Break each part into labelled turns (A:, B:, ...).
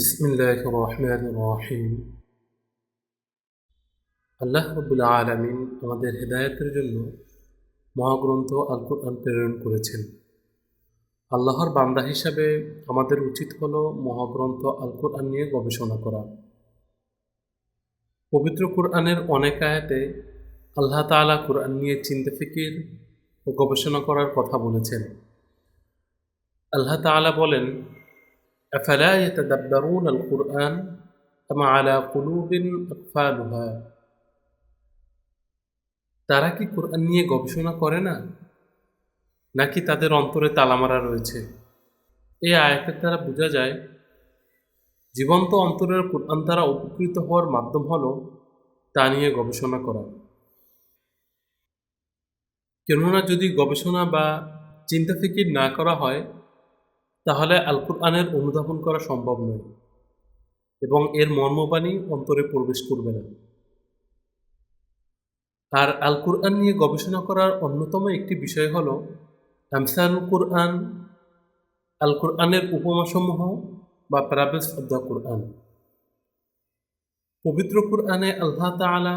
A: بسم الله الرحمن الرحيم আল্লাহ রব্বুল আলমিন আমাদের হেদায়তের জন্য মহাগ্রন্থ আল কোরআন প্রেরণ করেছেন আল্লাহর বান্দা হিসাবে আমাদের উচিত হল মহাগ্রন্থ আল কোরআন নিয়ে গবেষণা করা পবিত্র কুরআনের অনেক আয়াতে আল্লাহ তালা কোরআন নিয়ে চিন্তা ফিকির ও গবেষণা করার কথা বলেছেন আল্লাহ তালা বলেন أفلا يتدبرون القرآن أم على قلوب أقفالها তারা কি কোরআন নিয়ে গবেষণা করে না নাকি তাদের অন্তরে তালামারা রয়েছে এই আয়াতের দ্বারা বোঝা যায় জীবন্ত অন্তরের কোরআন দ্বারা উপকৃত হওয়ার মাধ্যম হল তা নিয়ে গবেষণা করা কেননা যদি গবেষণা বা চিন্তা ফিকির না করা হয় তাহলে আল কোরআনের অনুধাবন করা সম্ভব নয় এবং এর মর্মবাণী অন্তরে প্রবেশ করবে না আর আল কোরআন নিয়ে গবেষণা করার অন্যতম একটি বিষয় হল আমসাল কোরআন আল কোরআনের উপমাসমূহ বা প্যারাবেস অব দ্য কোরআন পবিত্র কোরআনে আল্লাহ তালা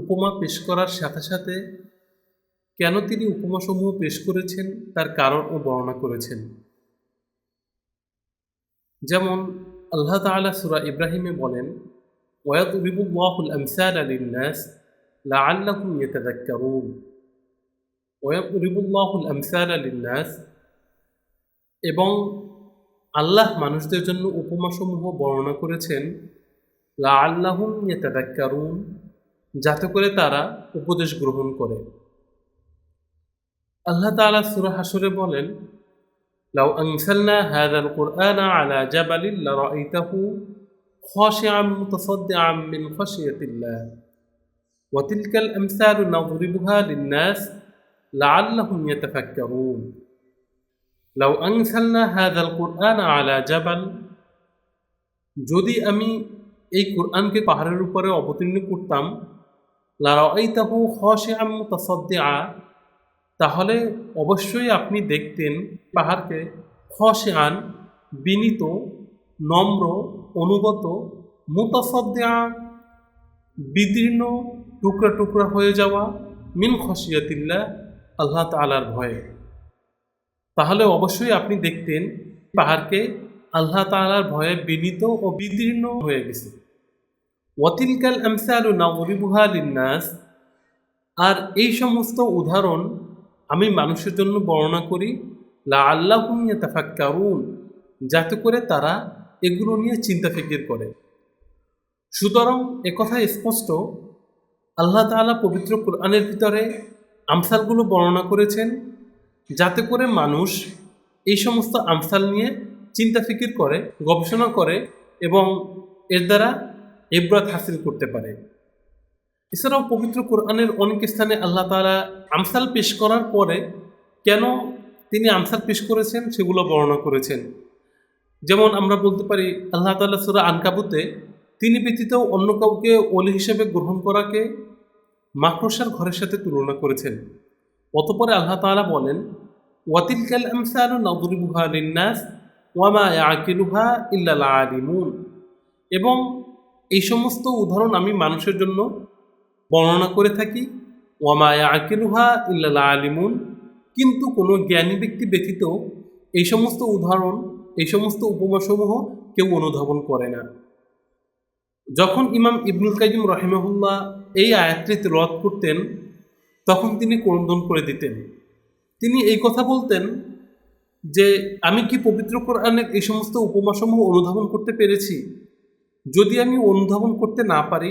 A: উপমা পেশ করার সাথে সাথে কেন তিনি উপমাসমূহ পেশ করেছেন তার কারণ ও বর্ণনা করেছেন যেমন আল্লাহ তালা সুরা ইব্রাহিমে বলেন ওয়াদ রিবুল্লাহুল আমসার আলিন্নাস লা আল্লাহুম ইয়েতাদাক্কারুন ওয়াদ রিবুল্লাহুল আমসার আলিন্নাস এবং আল্লাহ মানুষদের জন্য উপমাসমূহ বর্ণনা করেছেন লা আল্লাহুম ইয়েতাদাক্কারুন যাতে করে তারা উপদেশ গ্রহণ করে আল্লাহ তালা সুরা হাসরে বলেন لو أنزلنا هذا القرآن على جبل لرأيته خاشعا متصدعا من خشية الله وتلك الأمثال نضربها للناس لعلهم يتفكرون لو أنزلنا هذا القرآن على جبل যদি আমি এই কোরআনকে পাহাড়ের উপরে অবতীর্ণ করতাম লারাইতাহু খশিআম মুতাসাদদিআ তাহলে অবশ্যই আপনি দেখতেন পাহাড়কে খসেয়ান বিনীত নম্র অনুগত মুতসদ্দেয়া বিদীর্ণ টুকরা টুকরা হয়ে যাওয়া মিন খসিয়াতিল্লা আল্লাহ তালার ভয়ে তাহলে অবশ্যই আপনি দেখতেন পাহাড়কে আল্লাহ তালার ভয়ে বিনীত ও বিদীর্ণ হয়ে গেছে ওয়াতিলকাল আমসালু না নাস আর এই সমস্ত উদাহরণ আমি মানুষের জন্য বর্ণনা করি লা আল্লাহ কারুন যাতে করে তারা এগুলো নিয়ে চিন্তা ফিকির করে সুতরাং একথা স্পষ্ট আল্লাহ তালা পবিত্র কোরআনের ভিতরে আমসালগুলো বর্ণনা করেছেন যাতে করে মানুষ এই সমস্ত আমসাল নিয়ে চিন্তা ফিকির করে গবেষণা করে এবং এর দ্বারা এব্রত হাসিল করতে পারে এছাড়াও পবিত্র কোরআনের অনেক স্থানে আল্লাহ তালা আমসাল পেশ করার পরে কেন তিনি আমসাল পেশ করেছেন সেগুলো বর্ণনা করেছেন যেমন আমরা বলতে পারি আল্লাহ তালা সুরা আনকাবুতে তিনি ব্যতীত অন্য কাউকে অলি হিসেবে গ্রহণ করাকে মাকড়সার ঘরের সাথে তুলনা করেছেন অতপরে আল্লাহ তালা বলেন ওয়াতিল কাল আমসাল নদরিবুহা লিন্নাস ওয়ামা আকিলুহা ইল্লা আলিমুন এবং এই সমস্ত উদাহরণ আমি মানুষের জন্য বর্ণনা করে থাকি ওয়ামায়া আকিলুহা ইল্লা আলিমুন কিন্তু কোনো জ্ঞানী ব্যক্তি ব্যতীত এই সমস্ত উদাহরণ এই সমস্ত উপমাসমূহ কেউ অনুধাবন করে না যখন ইমাম ইবনুল কাইম রহেমাহুল্লাহ এই আয়াতটি রদ করতেন তখন তিনি ক্রন্দন করে দিতেন তিনি এই কথা বলতেন যে আমি কি পবিত্র কোরআনের এই সমস্ত উপমাসমূহ অনুধাবন করতে পেরেছি যদি আমি অনুধাবন করতে না পারি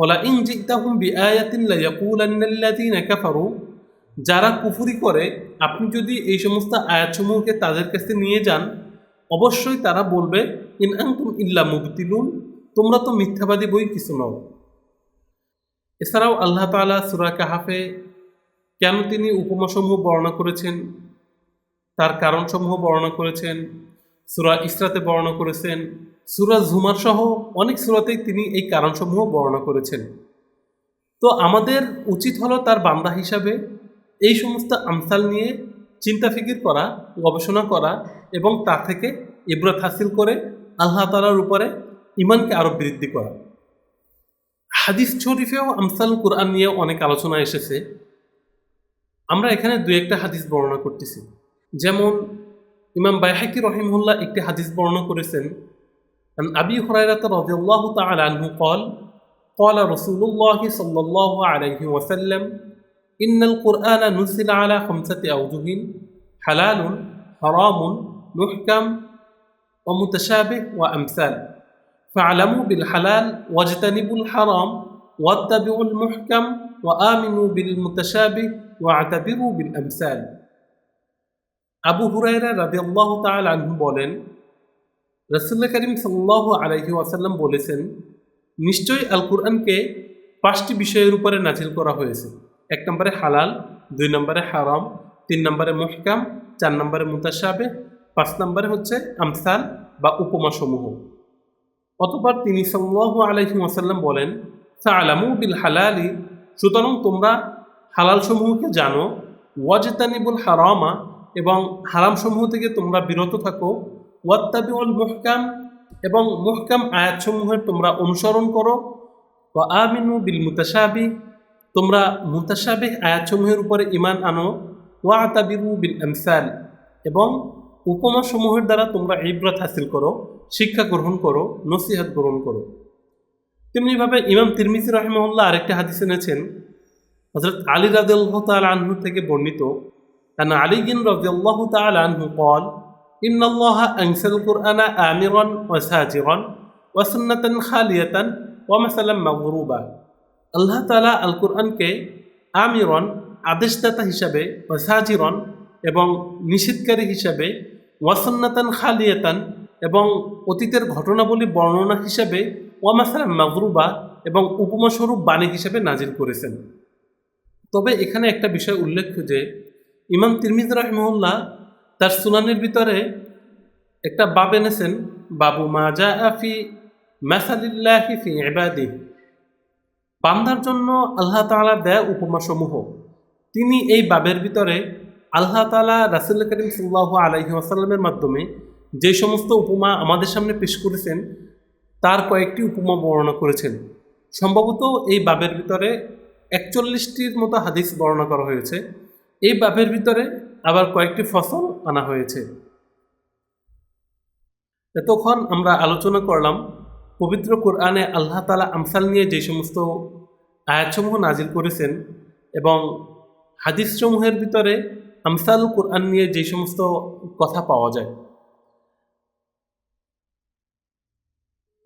A: ওলাইন জিদ্দাহুম বি আয়াতিল্লা ইয়াকুলান্নাল্লাযীনা কাফারু যারা কুফুরি করে আপনি যদি এই সমস্ত আয়াতসমূহকে তাদের কাছে নিয়ে যান অবশ্যই তারা বলবে ইন আংতুম ইল্লা মুবতিলুন তোমরা তো মিথ্যাবাদী বই কিছু নও এছাড়াও আল্লাহ তালা সুরা কাহাফে কেন তিনি উপমাসমূহ বর্ণনা করেছেন তার কারণসমূহ বর্ণনা করেছেন সুরা ইসরাতে বর্ণনা করেছেন সুরাজ ঝুমার সহ অনেক সুরাতেই তিনি এই কারণসমূহ বর্ণনা করেছেন তো আমাদের উচিত হলো তার বান্দা হিসাবে এই সমস্ত আমসাল নিয়ে চিন্তা ফিকির করা গবেষণা করা এবং তা থেকে ইব্রত হাসিল করে আল্লাহ তালার উপরে ইমানকে আরও বৃদ্ধি করা হাদিস শরীফেও আমসাল কোরআন নিয়ে অনেক আলোচনা এসেছে আমরা এখানে দু একটা হাদিস বর্ণনা করতেছি যেমন ইমাম বাইহাকি রহিমুল্লাহ একটি হাদিস বর্ণনা করেছেন عن أبي هريرة رضي الله تعالى عنه قال قال رسول الله صلى الله عليه وسلم إن القرآن نزل على خمسة أوجه حلال حرام محكم ومتشابه وأمثال فاعلموا بالحلال واجتنبوا الحرام واتبعوا المحكم وآمنوا بالمتشابه واعتبروا بالأمثال أبو هريرة رضي الله تعالى عنه বলেন রসুল্লা করিম সাল্লাহ আলাইহি ওয়াসাল্লাম বলেছেন নিশ্চয়ই আল কুরআনকে পাঁচটি বিষয়ের উপরে নাজিল করা হয়েছে এক নম্বরে হালাল দুই নম্বরে হারাম তিন নম্বরে মহকাম চার নম্বরে মুতাসাবে পাঁচ নম্বরে হচ্ছে আমসাল বা উপমাসমূহ অতপর তিনি সাল্লাহ আলাইহি ওয়াসাল্লাম বলেন সা আলামু বিল হালালি সুতরাং তোমরা হালাল সমূহকে জানো ওয়াজেতানিবুল হারামা এবং হারাম সমূহ থেকে তোমরা বিরত থাকো ওয়াত্তাবিউল মুহকাম এবং মুহকাম আয়াতসমূহের তোমরা অনুসরণ করো ও আমিনু বিল মুতাসাবি তোমরা মুতাসাবি আয়াতসমূহের উপরে ইমান আনো ওয়া আতাবিরু বিল আমসাল এবং উপমাসমূহের দ্বারা তোমরা ইব্রাত হাসিল করো শিক্ষা গ্রহণ করো নসিহাত গ্রহণ করো তেমনিভাবে ইমাম তিরমিজি রহমউল্লাহ আরেকটা হাদিস এনেছেন হজরত আলী রাজিউল্লাহ তাল আনহু থেকে বর্ণিত কারণ আলী গিন রাজিউল্লাহ তাল আনহু কল إن الله أنزل القرآن آمرا وساجرا وسنة خالية ومثلا مغروبا আল্লাহ তালা আল কোরআনকে আমিরন আদেশদাতা হিসাবে ওয়াসাজিরন এবং নিষেধকারী হিসাবে ওয়াসন্নাতান খালিয়াতান এবং অতীতের ঘটনাবলী বর্ণনা হিসাবে ওয়ামাসাল মাগরুবা এবং উপমাস্বরূপ বাণী হিসাবে নাজির করেছেন তবে এখানে একটা বিষয় উল্লেখ্য যে ইমাম তিরমিজ রাহমহল্লা তার সুনানির ভিতরে একটা বাব এনেছেন বাবু মাজা আফি মাসালিল্লাহি ফি ইবাদি বান্দার জন্য আল্লাহ তালা উপমা সমূহ তিনি এই বাবের ভিতরে আল্লাহ তালা রাসুল করিম সাল্লাহ আলহি আসাল্লামের মাধ্যমে যে সমস্ত উপমা আমাদের সামনে পেশ করেছেন তার কয়েকটি উপমা বর্ণনা করেছেন সম্ভবত এই বাবের ভিতরে একচল্লিশটির মতো হাদিস বর্ণনা করা হয়েছে এই বাবের ভিতরে আবার কয়েকটি ফসল আনা হয়েছে এতক্ষণ আমরা আলোচনা করলাম পবিত্র কোরআনে আল্লাহ তালা আমসাল নিয়ে যে সমস্ত আয়াতসমূহ নাজিল করেছেন এবং হাদিসসমূহের ভিতরে আমসাল কোরআন নিয়ে যে সমস্ত কথা পাওয়া যায়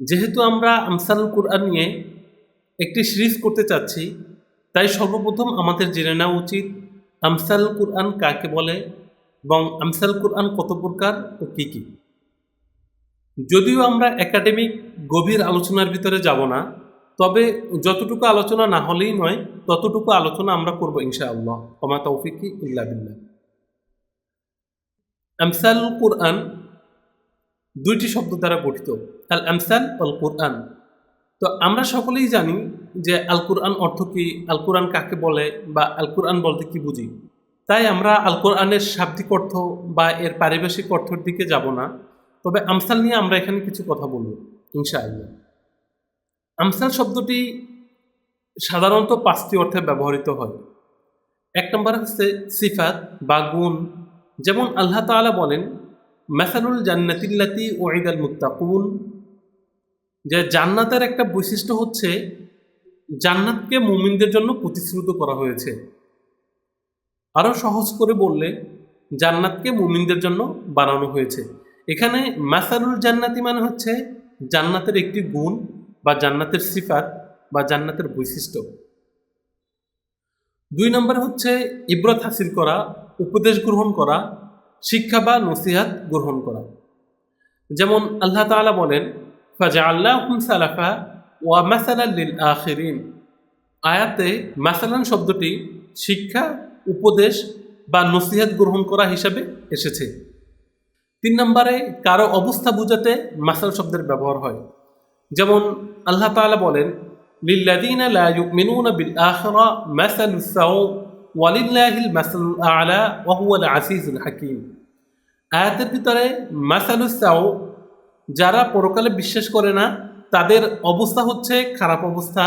A: যেহেতু আমরা আমসাল কোরআন নিয়ে একটি সিরিজ করতে চাচ্ছি তাই সর্বপ্রথম আমাদের জেনে নেওয়া উচিত আমসাল কুরআন কাকে বলে এবং আমসাল কুরআন কত প্রকার ও কী কী যদিও আমরা একাডেমিক গভীর আলোচনার ভিতরে যাব না তবে যতটুকু আলোচনা না হলেই নয় ততটুকু আলোচনা আমরা করবো ইনশাআল্লাহ কমা তৌফিকি ইল্লা বিল্লাহ আমসাল কুরআন দুইটি শব্দ দ্বারা গঠিত আল আমসাল অল কুরআন তো আমরা সকলেই জানি যে আল কোরআন অর্থ কী আল কোরআন কাকে বলে বা আল কোরআন বলতে কি বুঝি তাই আমরা আল কোরআনের শাব্দিক অর্থ বা এর পারিভাষিক অর্থের দিকে যাব না তবে আমসাল নিয়ে আমরা এখানে কিছু কথা বলব ইনশাআল্লাহ আমসাল শব্দটি সাধারণত পাঁচটি অর্থে ব্যবহৃত হয় এক নম্বর হচ্ছে সিফাত বা গুণ যেমন আল্লাহ তালা বলেন মাসালুল জান্নাতিল্লাতি ওয়াইদাল আল মুক্তাকুন যে জান্নাতের একটা বৈশিষ্ট্য হচ্ছে জান্নাতকে মুমিনদের জন্য প্রতিশ্রুত করা হয়েছে আরও সহজ করে বললে জান্নাতকে মুমিনদের জন্য বানানো হয়েছে এখানে মাসারুল জান্নাতি মানে হচ্ছে জান্নাতের একটি গুণ বা জান্নাতের সিফাত বা জান্নাতের বৈশিষ্ট্য দুই নম্বর হচ্ছে ইব্রত হাসিল করা উপদেশ গ্রহণ করা শিক্ষা বা নসিহাত গ্রহণ করা যেমন আল্লাহ তালা বলেন ফাজাল্লাহুম সালাফা ওয়া মাসালান লিল আখিরিন আয়াতে মাসালান শব্দটি শিক্ষা উপদেশ বা নসিহাত গ্রহণ করা হিসাবে এসেছে তিন নম্বরে কারো অবস্থা বোঝাতে মাসাল শব্দের ব্যবহার হয় যেমন আল্লাহ তালা বলেন للذين لا يؤمنون بالآخرة مثل السوء ولله المثل আলা وهو العزيز হাকিম আয়াতের ভিতরে মাসালুসাও যারা পরকালে বিশ্বাস করে না তাদের অবস্থা হচ্ছে খারাপ অবস্থা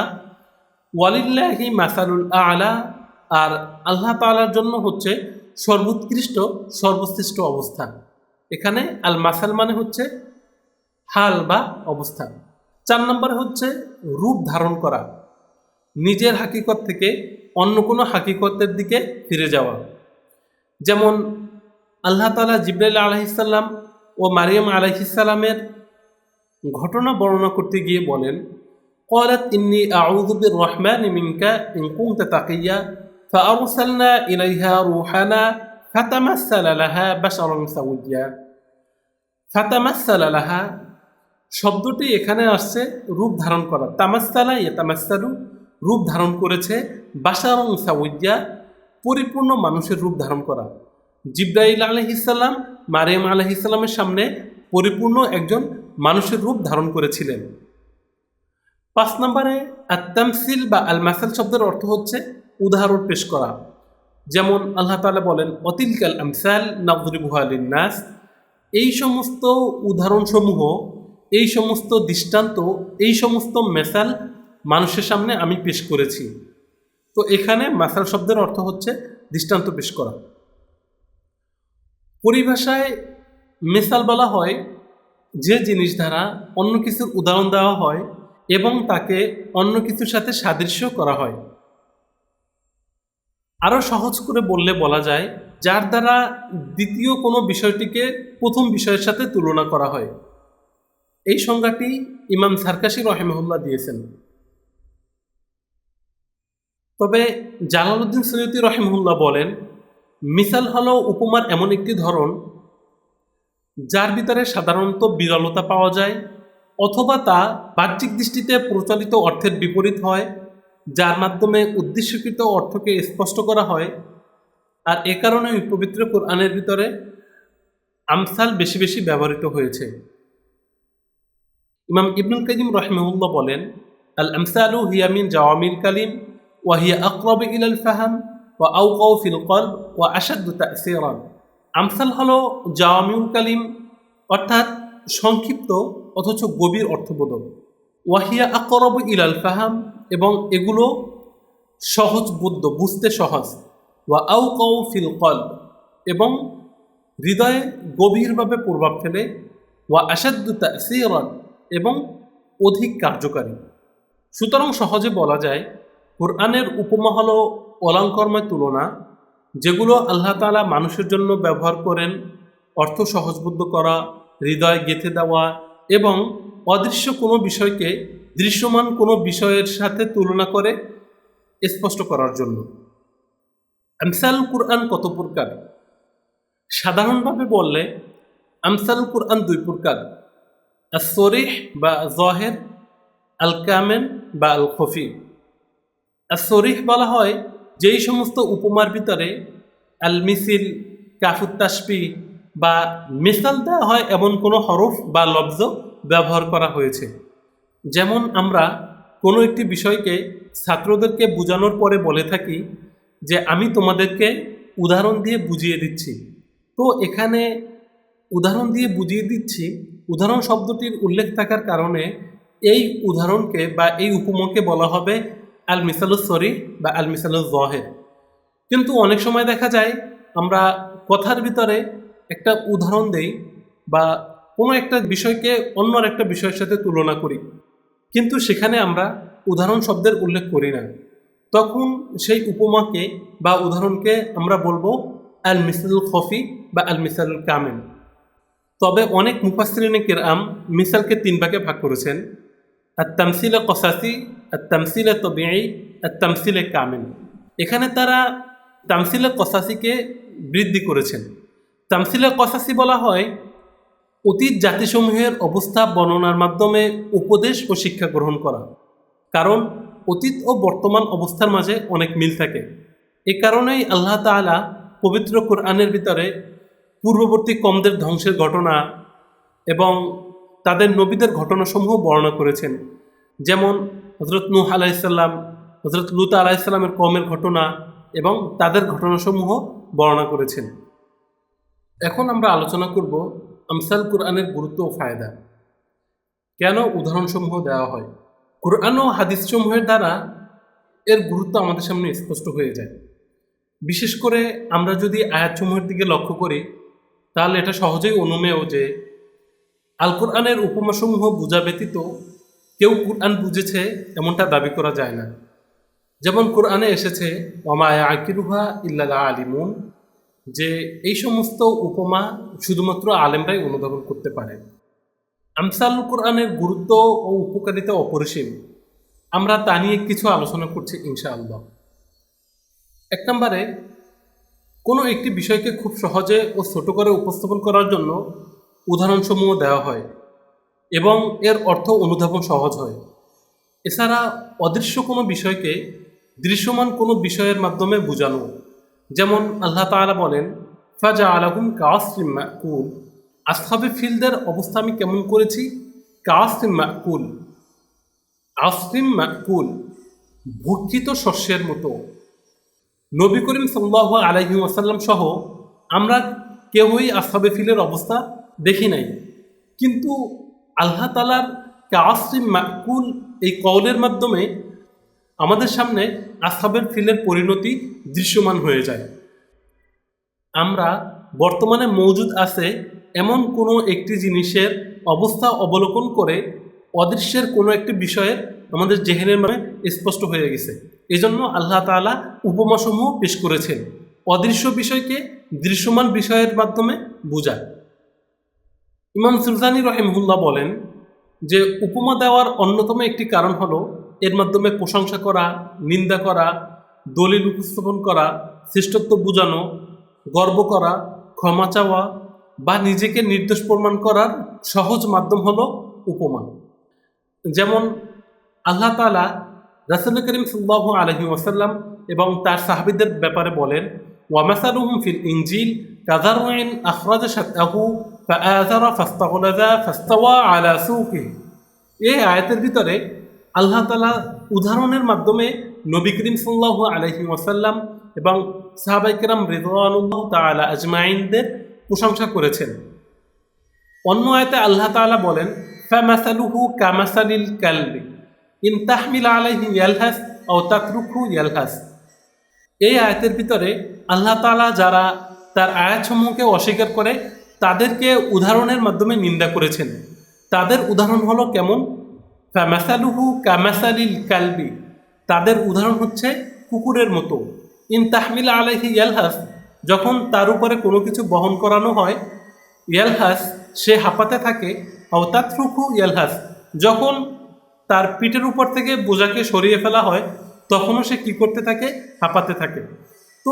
A: ওয়ালিল্লাহি মাসারুল আলা আর আল্লাহ তালার জন্য হচ্ছে সর্বোৎকৃষ্ট সর্বশ্রেষ্ঠ অবস্থা এখানে আল মাসাল মানে হচ্ছে হাল বা অবস্থা চার নম্বরে হচ্ছে রূপ ধারণ করা নিজের হাকিকত থেকে অন্য কোনো হাকিকতের দিকে ফিরে যাওয়া যেমন আল্লাহ তালা জিব্রাইল আলহিসাল্লাম ও মারিয়াম আলাইহিসালামের ঘটনা বর্ণনা করতে গিয়ে বলেন قالت إني أعوذ بالرحمن منك إن كنت تقيا فأرسلنا إليها روحنا فتمثل لها بشرا سويا فتمثل لها শব্দটি এখানে আসছে রূপ ধারণ করা তামাস্তালা ইয়েতামাস্তালু রূপ ধারণ করেছে বাসারং সাউজ্জা পরিপূর্ণ মানুষের রূপ ধারণ করা জিব্রাইল আলহিসাল্লাম মারিয়াম আলহিসাল্লামের সামনে পরিপূর্ণ একজন মানুষের রূপ ধারণ করেছিলেন পাঁচ নম্বরে আত্তামসিল বা আল মাসাল শব্দের অর্থ হচ্ছে উদাহরণ পেশ করা যেমন আল্লাহ তালা বলেন অতিলকাল আমসাল নাবদুরিবুহালিন নাস এই সমস্ত উদাহরণসমূহ এই সমস্ত দৃষ্টান্ত এই সমস্ত মেসাল মানুষের সামনে আমি পেশ করেছি তো এখানে মাসাল শব্দের অর্থ হচ্ছে দৃষ্টান্ত পেশ করা পরিভাষায় মেসাল বলা হয় যে জিনিস দ্বারা অন্য কিছুর উদাহরণ দেওয়া হয় এবং তাকে অন্য কিছুর সাথে সাদৃশ্য করা হয় আরও সহজ করে বললে বলা যায় যার দ্বারা দ্বিতীয় কোনো বিষয়টিকে প্রথম বিষয়ের সাথে তুলনা করা হয় এই সংজ্ঞাটি ইমাম সার্কাসি রহেমহল্লা দিয়েছেন তবে জালালউদ্দিন সৈয়দি রহেমহুল্লাহ বলেন মিসাল হল উপমার এমন একটি ধরন যার ভিতরে সাধারণত বিরলতা পাওয়া যায় অথবা তা বাহ্যিক দৃষ্টিতে প্রচলিত অর্থের বিপরীত হয় যার মাধ্যমে উদ্দেশ্যকৃত অর্থকে স্পষ্ট করা হয় আর এ কারণে পবিত্র কোরআনের ভিতরে আমসাল বেশি বেশি ব্যবহৃত হয়েছে ইমাম ইবনুল কাজিম রহমউল্লাহ বলেন আল আমসালু হিয়ামিন জাওয়ামিল কালিম ওয়াহিয়া আকরব আল ফাহাম ও আউকাউ ফিলকল ও আসাদু তাসিরন আমসাল হল জামিউল কালিম অর্থাৎ সংক্ষিপ্ত অথচ গভীর অর্থবোধক ওয়াহিয়া আকরব ইলাল ফাহাম এবং এগুলো সহজ বুদ্ধ বুঝতে সহজ ওয়া আউকাউ ফিলকল এবং হৃদয়ে গভীরভাবে প্রভাব ফেলে ওয়া আসাদুতা তাসিরন এবং অধিক কার্যকারী সুতরাং সহজে বলা যায় কোরআনের উপমা হল অলঙ্কর্মের তুলনা যেগুলো আল্লাহ তালা মানুষের জন্য ব্যবহার করেন অর্থ সহজবুদ্ধ করা হৃদয় গেঁথে দেওয়া এবং অদৃশ্য কোনো বিষয়কে দৃশ্যমান কোনো বিষয়ের সাথে তুলনা করে স্পষ্ট করার জন্য আমসাল কুরআন কত প্রকার সাধারণভাবে বললে আমসাল কুরআন দুই প্রকার আসরিহ বা জহের আল কামেন বা আল খফি আসরিহ বলা হয় যেই সমস্ত উপমার ভিতরে আল মিসিল কাফুত্তাসপি বা মিসাল দেওয়া হয় এমন কোনো হরফ বা লব্জ ব্যবহার করা হয়েছে যেমন আমরা কোনো একটি বিষয়কে ছাত্রদেরকে বোঝানোর পরে বলে থাকি যে আমি তোমাদেরকে উদাহরণ দিয়ে বুঝিয়ে দিচ্ছি তো এখানে উদাহরণ দিয়ে বুঝিয়ে দিচ্ছি উদাহরণ শব্দটির উল্লেখ থাকার কারণে এই উদাহরণকে বা এই উপমাকে বলা হবে আল মিসালুস সরি বা আল মিসালুস জহের কিন্তু অনেক সময় দেখা যায় আমরা কথার ভিতরে একটা উদাহরণ দেই বা কোনো একটা বিষয়কে অন্য একটা বিষয়ের সাথে তুলনা করি কিন্তু সেখানে আমরা উদাহরণ শব্দের উল্লেখ করি না তখন সেই উপমাকে বা উদাহরণকে আমরা বলবো আল মিসালুল খফি বা আল মিসালুল কামেন তবে অনেক মুফাসরিনে কেরাম মিসালকে তিন ভাগে ভাগ করেছেন আর তামসিল কসাসি তামসিলে তবিআই তামসিলে কামিল এখানে তারা তামসিলে কসাসিকে বৃদ্ধি করেছেন তামসিলে কসাসি বলা হয় অতীত জাতিসমূহের অবস্থা বর্ণনার মাধ্যমে উপদেশ ও শিক্ষা গ্রহণ করা কারণ অতীত ও বর্তমান অবস্থার মাঝে অনেক মিল থাকে এ কারণেই আল্লাহ তালা পবিত্র কোরআনের ভিতরে পূর্ববর্তী কমদের ধ্বংসের ঘটনা এবং তাদের নবীদের ঘটনাসমূহ বর্ণনা করেছেন যেমন হজরত নূহ আলাইসাল্লাম হজরত লুতা আলাইসাল্লামের কমের ঘটনা এবং তাদের ঘটনাসমূহ বর্ণনা করেছেন এখন আমরা আলোচনা করব আমসাল কুরআনের গুরুত্ব ও ফায়দা কেন উদাহরণসমূহ দেওয়া হয় কোরআন ও হাদিসসমূহের দ্বারা এর গুরুত্ব আমাদের সামনে স্পষ্ট হয়ে যায় বিশেষ করে আমরা যদি আয়াতসমূহের দিকে লক্ষ্য করি তাহলে এটা সহজেই অনুমেয় যে আল কোরআনের উপমাসমূহ বোঝা ব্যতীত কেউ কোরআন বুঝেছে এমনটা দাবি করা যায় না যেমন কোরআনে এসেছে অমায়া আকিরুহা ইল্লা আলিমুন যে এই সমস্ত উপমা শুধুমাত্র আলেমরাই অনুধাবন করতে পারে আমসাল কোরআনের গুরুত্ব ও উপকারিতা অপরিসীম আমরা তা নিয়ে কিছু আলোচনা করছি ইনশাআল্লাহ এক নম্বরে কোনো একটি বিষয়কে খুব সহজে ও ছোট করে উপস্থাপন করার জন্য উদাহরণসমূহ দেওয়া হয় এবং এর অর্থ অনুধাবন সহজ হয় এছাড়া অদৃশ্য কোনো বিষয়কে দৃশ্যমান কোনো বিষয়ের মাধ্যমে বোঝানো যেমন আল্লাহ তালা বলেন ফাজা আলাহুম কাসিম কুল আসহাবে ফিল্ডের অবস্থা আমি কেমন করেছি কাসিম কুল আসিম কুল ভক্ষিত শস্যের মতো নবী করিম সাল্লাহ আলহি আসাল্লাম সহ আমরা কেউই আসহাবে ফিলের অবস্থা দেখি নাই কিন্তু আল্লাহ তালার কাসিম মাকুল এই কওলের মাধ্যমে আমাদের সামনে আসাবের ফিলের পরিণতি দৃশ্যমান হয়ে যায় আমরা বর্তমানে মজুদ আছে এমন কোনো একটি জিনিসের অবস্থা অবলোকন করে অদৃশ্যের কোনো একটি বিষয়ে আমাদের জেহেনের মানে স্পষ্ট হয়ে গেছে এজন্য আল্লাহ তালা উপমাসমূহ পেশ করেছেন অদৃশ্য বিষয়কে দৃশ্যমান বিষয়ের মাধ্যমে বোঝায় ইমাম সুলতানি রহিমহুল্লাহ বলেন যে উপমা দেওয়ার অন্যতম একটি কারণ হল এর মাধ্যমে প্রশংসা করা নিন্দা করা দলিল উপস্থাপন করা শ্রেষ্ঠত্ব বোঝানো গর্ব করা ক্ষমা চাওয়া বা নিজেকে নির্দোষ প্রমাণ করার সহজ মাধ্যম হলো উপমা যেমন আল্লাহ তালা রাসুল করিম সুল্লাহ আলহি ওয়াসাল্লাম এবং তার সাহাবিদের ব্যাপারে বলেন ওয়ামাসারুহম ফিল ইঞ্জিল কাজারুইন আখরাজ সাহু ফাআযারা ফাস্তাগলাযা ফাস্তাওয়া আলা সুকে এই আয়াতের ভিতরে আল্লাহ তালা উদাহরণের মাধ্যমে নবী করিম সাল্লাহ আলহি ওয়াসাল্লাম এবং সাহাবাইকেরাম রেদানুল্লাহ তালা আজমাইনদের প্রশংসা করেছেন অন্য আয়তে আল্লাহ তালা বলেন ফ্যামাসালুহু কামাসালিল কালবি ইন তাহমিল আলাইহি ইয়ালহাস ও তাকরুখু ইয়ালহাস এই আয়াতের ভিতরে আল্লাহ তালা যারা তার আয়াতসমূহকে অস্বীকার করে তাদেরকে উদাহরণের মাধ্যমে নিন্দা করেছেন তাদের উদাহরণ হলো কেমন ফ্যামাসালুহু ক্যামাসালিল কালবি তাদের উদাহরণ হচ্ছে কুকুরের মতো ইন তাহমিল আলহি ইয়ালহাস যখন তার উপরে কোনো কিছু বহন করানো হয় ইয়ালহাস সে হাঁপাতে থাকে অতাত্রুকু ইয়ালহাস যখন তার পিঠের উপর থেকে বোঝাকে সরিয়ে ফেলা হয় তখনও সে কি করতে থাকে হাঁপাতে থাকে তো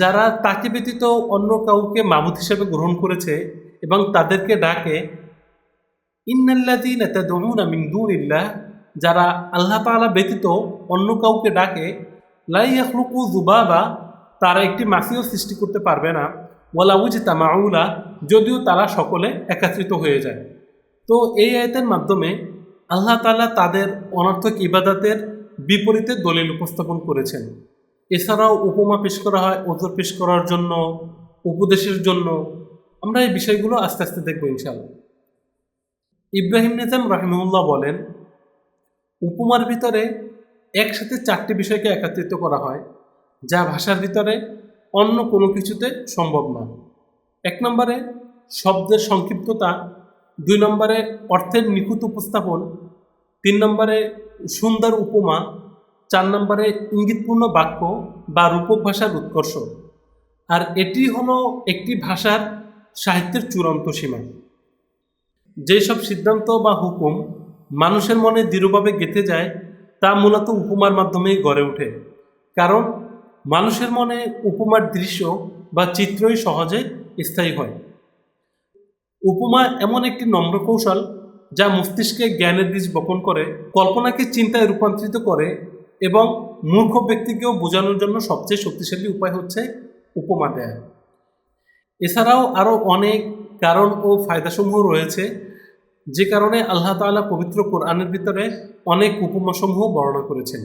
A: যারা তাকে ব্যতীত অন্য কাউকে মাবুদ হিসেবে গ্রহণ করেছে এবং তাদেরকে ডাকে ইন্নাল্লাদিন মিন্দুর ইল্লাহ যারা আল্লাহ তালা ব্যতীত অন্য কাউকে ডাকে লাই ইয়াখলুকু জুবাবা তারা একটি মাসিও সৃষ্টি করতে পারবে না ওয়ালাউজ তামাউলা যদিও তারা সকলে একত্রিত হয়ে যায় তো এই আয়তের মাধ্যমে আল্লাহ তালা তাদের অনর্থক ইবাদাতের বিপরীতে দলিল উপস্থাপন করেছেন এছাড়াও উপমা পেশ করা হয় ওজোর পেশ করার জন্য উপদেশের জন্য আমরা এই বিষয়গুলো আস্তে আস্তে দেখব ইনশাল্লাহ ইব্রাহিম নেজাম রাহিমুল্লাহ বলেন উপমার ভিতরে একসাথে চারটি বিষয়কে একত্রিত করা হয় যা ভাষার ভিতরে অন্য কোনো কিছুতে সম্ভব না এক নম্বরে শব্দের সংক্ষিপ্ততা দুই নম্বরে অর্থের নিখুঁত উপস্থাপন তিন নম্বরে সুন্দর উপমা চার নম্বরে ইঙ্গিতপূর্ণ বাক্য বা রূপক ভাষার উৎকর্ষ আর এটি হলো একটি ভাষার সাহিত্যের চূড়ান্ত সীমা যেসব সিদ্ধান্ত বা হুকুম মানুষের মনে দৃঢ়ভাবে গেঁথে যায় তা মূলত উপমার মাধ্যমেই গড়ে ওঠে কারণ মানুষের মনে উপমার দৃশ্য বা চিত্রই সহজে স্থায়ী হয় উপমা এমন একটি নম্র কৌশল যা মস্তিষ্কে জ্ঞানের বীজ বপন করে কল্পনাকে চিন্তায় রূপান্তরিত করে এবং মূর্খ ব্যক্তিকেও বোঝানোর জন্য সবচেয়ে শক্তিশালী উপায় হচ্ছে উপমা দেয়া এছাড়াও আরও অনেক কারণ ও ফায়দাসমূহ রয়েছে যে কারণে আল্লাহ তালা পবিত্র কোরআনের ভিতরে অনেক উপমাসমূহ বর্ণনা করেছেন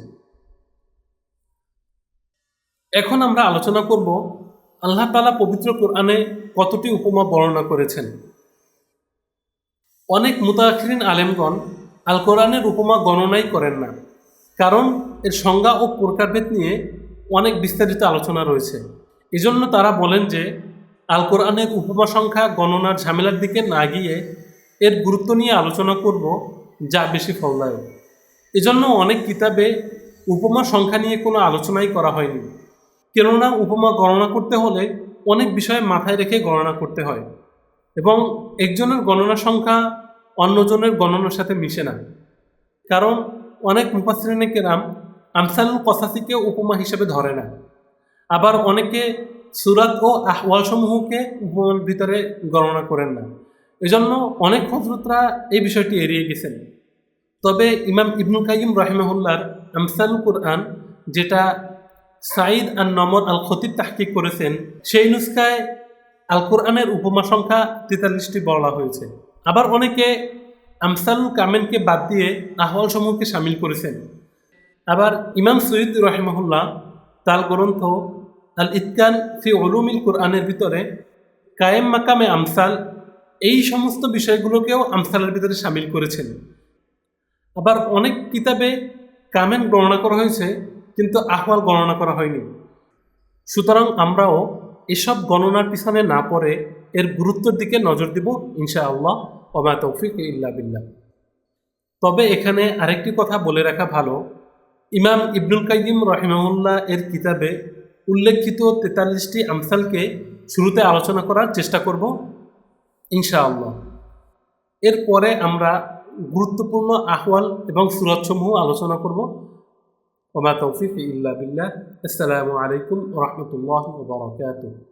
A: এখন আমরা আলোচনা করব আল্লাহ তালা পবিত্র কোরআনে কতটি উপমা বর্ণনা করেছেন অনেক মুতাখিরিন আলেমগণ আল কোরআনের উপমা গণনাই করেন না কারণ এর সংজ্ঞা ও প্রকারভেদ নিয়ে অনেক বিস্তারিত আলোচনা রয়েছে এজন্য তারা বলেন যে আল কোরআনের সংখ্যা গণনার ঝামেলার দিকে না গিয়ে এর গুরুত্ব নিয়ে আলোচনা করব যা বেশি ফলদায়ক এজন্য অনেক কিতাবে উপমা সংখ্যা নিয়ে কোনো আলোচনাই করা হয়নি কেননা উপমা গণনা করতে হলে অনেক বিষয় মাথায় রেখে গণনা করতে হয় এবং একজনের গণনা সংখ্যা অন্যজনের গণনার সাথে মিশে না কারণ অনেক মুপাশ্রেণী কেরাম আমসালুল কসাসিকে উপমা হিসেবে ধরে না আবার অনেকে সুরাত ও আহওয়ালসমূহকে উপমার ভিতরে গণনা করেন না এজন্য অনেক হজরতরা এই বিষয়টি এড়িয়ে গেছেন তবে ইমাম ইবনুল কাইম রাহিমাহুল্লার আমসাল কুরআন যেটা সাঈদ আর নমর আল খতিব তাহকিক করেছেন সেই নুস্কায় আল কোরআনের উপমা সংখ্যা তেতাল্লিশটি বলা হয়েছে আবার অনেকে আমসাল কামেনকে বাদ দিয়ে আহওয়ালসমূহকে সামিল করেছেন আবার ইমাম সৈয়দ রহেমাহুল্লাহ তাল গ্রন্থ আল ইতকান ফি উলুমিল কোরআনের ভিতরে কায়েম মাকামে আমসাল এই সমস্ত বিষয়গুলোকেও আমসালের ভিতরে সামিল করেছেন আবার অনেক কিতাবে কামেন গণনা করা হয়েছে কিন্তু আহওয়াল গণনা করা হয়নি সুতরাং আমরাও এসব গণনার পিছনে না পড়ে এর গুরুত্বর দিকে নজর দিব ইনশা আল্লাহ ওমা তৌফিক ইল্লা বিল্লা তবে এখানে আরেকটি কথা বলে রাখা ভালো ইমাম ইবনুল কাইদিম রহেমাউল্লাহ এর কিতাবে উল্লেখিত তেতাল্লিশটি আমসালকে শুরুতে আলোচনা করার চেষ্টা করব ইনশাআল্লাহ এরপরে আমরা গুরুত্বপূর্ণ আহওয়াল এবং সুরতসমূহ আলোচনা করব ওমা তৌফিক ইল্লা বিল্লাহ আসসালামু আলাইকুম রহমতুল্লাহ বরকাত